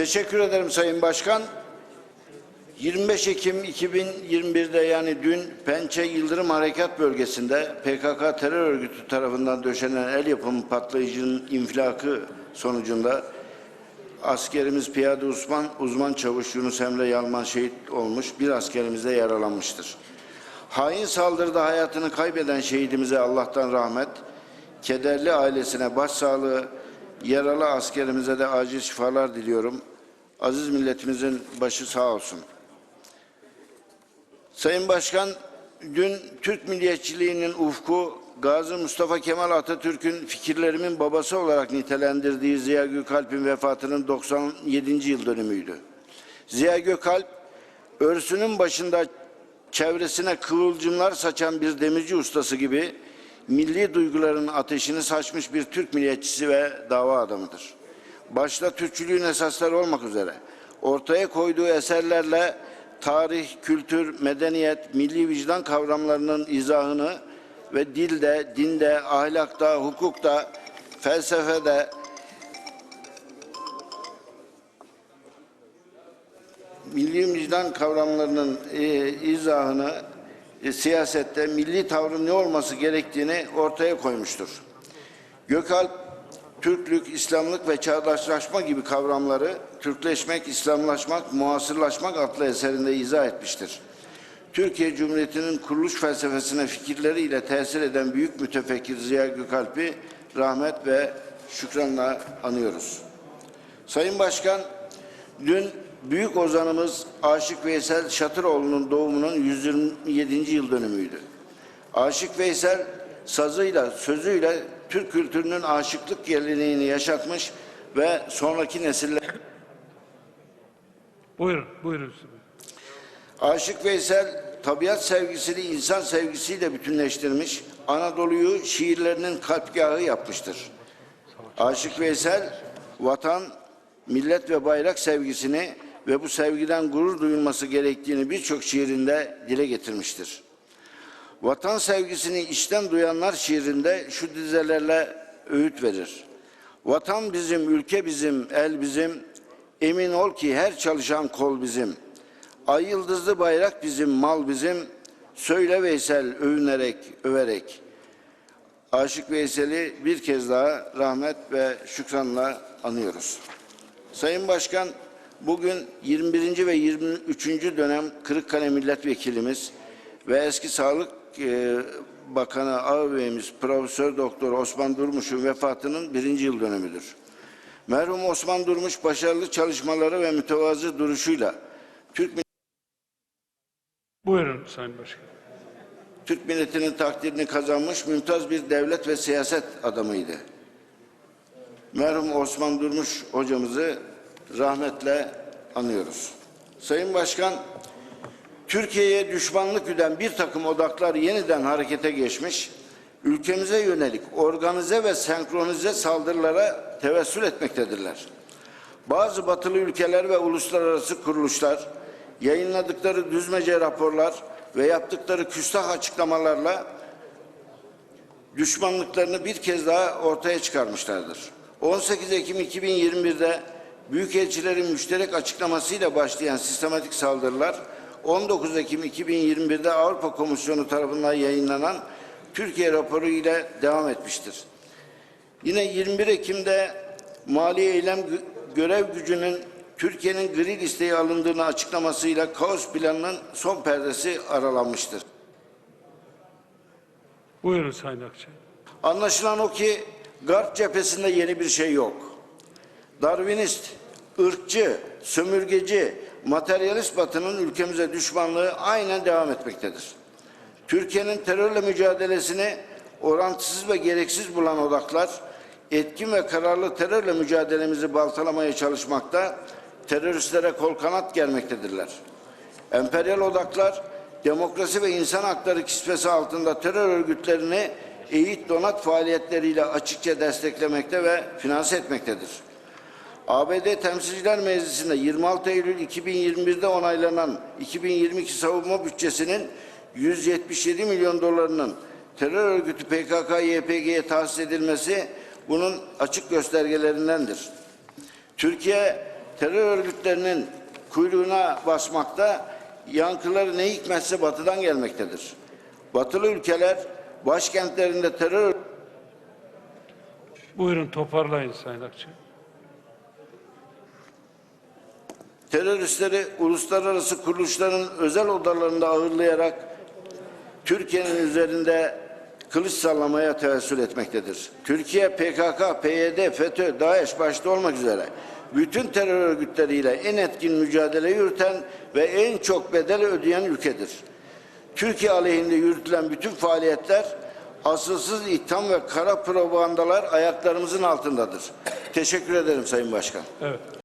Teşekkür ederim Sayın Başkan. 25 Ekim 2021'de yani dün Pençe Yıldırım Harekat Bölgesi'nde PKK terör örgütü tarafından döşenen el yapımı patlayıcının infilakı sonucunda askerimiz Piyade Uzman, uzman çavuş Yunus Emre Yalman şehit olmuş, bir askerimiz de yaralanmıştır. Hain saldırıda hayatını kaybeden şehidimize Allah'tan rahmet, kederli ailesine başsağlığı, yaralı askerimize de acil şifalar diliyorum. Aziz milletimizin başı sağ olsun. Sayın Başkan, dün Türk milliyetçiliğinin ufku Gazi Mustafa Kemal Atatürk'ün fikirlerimin babası olarak nitelendirdiği Ziya Gökalp'in vefatının 97. yıl dönümüydü. Ziya Gökalp, örsünün başında çevresine kıvılcımlar saçan bir demirci ustası gibi milli duyguların ateşini saçmış bir Türk milliyetçisi ve dava adamıdır. Başta Türkçülüğün esasları olmak üzere ortaya koyduğu eserlerle tarih, kültür, medeniyet, milli vicdan kavramlarının izahını ve dilde, dinde, ahlakta, hukukta, felsefede, milli vicdan kavramlarının e, izahını e, siyasette milli tavrın ne olması gerektiğini ortaya koymuştur. Gökalp, Türklük, İslamlık ve çağdaşlaşma gibi kavramları Türkleşmek, İslamlaşmak, muasırlaşmak adlı eserinde izah etmiştir. Türkiye Cumhuriyeti'nin kuruluş felsefesine fikirleriyle tesir eden büyük mütefekkir Ziya Gökalp'i rahmet ve şükranla anıyoruz. Sayın Başkan, dün büyük ozanımız Aşık Veysel Şatıroğlu'nun doğumunun 127. yıl dönümüydü. Aşık Veysel sazıyla, sözüyle Türk kültürünün aşıklık geleneğini yaşatmış ve sonraki nesiller Buyurun, buyurun. Aşık Veysel tabiat sevgisini insan sevgisiyle bütünleştirmiş, Anadolu'yu şiirlerinin kalpgahı yapmıştır. Aşık Veysel vatan, millet ve bayrak sevgisini ve bu sevgiden gurur duyulması gerektiğini birçok şiirinde dile getirmiştir. Vatan sevgisini içten duyanlar şiirinde şu dizelerle öğüt verir. Vatan bizim, ülke bizim, el bizim, emin ol ki her çalışan kol bizim. Ay yıldızlı bayrak bizim, mal bizim, söyle Veysel övünerek, överek. Aşık Veysel'i bir kez daha rahmet ve şükranla anıyoruz. Sayın Başkan, bugün 21. ve 23. dönem Kırıkkale Milletvekilimiz ve eski Sağlık e, Bakanı ağabeyimiz Profesör Doktor Osman Durmuş'un vefatının birinci yıl dönümüdür. Merhum Osman Durmuş başarılı çalışmaları ve mütevazı duruşuyla Türk Buyurun Sayın Başkan. Türk milletinin takdirini kazanmış mümtaz bir devlet ve siyaset adamıydı. Merhum Osman Durmuş hocamızı rahmetle anıyoruz. Sayın Başkan, Türkiye'ye düşmanlık güden bir takım odaklar yeniden harekete geçmiş, ülkemize yönelik organize ve senkronize saldırılara tevessül etmektedirler. Bazı batılı ülkeler ve uluslararası kuruluşlar yayınladıkları düzmece raporlar ve yaptıkları küstah açıklamalarla düşmanlıklarını bir kez daha ortaya çıkarmışlardır. 18 Ekim 2021'de Büyükelçilerin müşterek açıklamasıyla başlayan sistematik saldırılar 19 Ekim 2021'de Avrupa Komisyonu tarafından yayınlanan Türkiye raporu ile devam etmiştir. Yine 21 Ekim'de Mali Eylem Gö- Görev Gücü'nün Türkiye'nin gri listeye alındığını açıklamasıyla kaos planının son perdesi aralanmıştır. Buyurun Sayın Akçay. Anlaşılan o ki Garp cephesinde yeni bir şey yok. Darwinist, ırkçı, sömürgeci, materyalist batının ülkemize düşmanlığı aynen devam etmektedir. Türkiye'nin terörle mücadelesini orantısız ve gereksiz bulan odaklar, etkin ve kararlı terörle mücadelemizi baltalamaya çalışmakta, teröristlere kol kanat germektedirler. Emperyal odaklar demokrasi ve insan hakları kisvesi altında terör örgütlerini eğit donat faaliyetleriyle açıkça desteklemekte ve finanse etmektedir. ABD Temsilciler Meclisi'nde 26 Eylül 2021'de onaylanan 2022 savunma bütçesinin 177 milyon dolarının terör örgütü PKK-YPG'ye tahsis edilmesi bunun açık göstergelerindendir. Türkiye terör örgütlerinin kuyruğuna basmakta, yankıları ne hikmetse batıdan gelmektedir. Batılı ülkeler başkentlerinde terör Buyurun toparlayın Sayın Akçay. Teröristleri uluslararası kuruluşların özel odalarında ağırlayarak Türkiye'nin üzerinde kılıç sallamaya tevessül etmektedir. Türkiye PKK, PYD, FETÖ, DAEŞ başta olmak üzere bütün terör örgütleriyle en etkin mücadele yürüten ve en çok bedel ödeyen ülkedir. Türkiye aleyhinde yürütülen bütün faaliyetler asılsız itham ve kara propagandalar ayaklarımızın altındadır. Teşekkür ederim Sayın Başkan. Evet.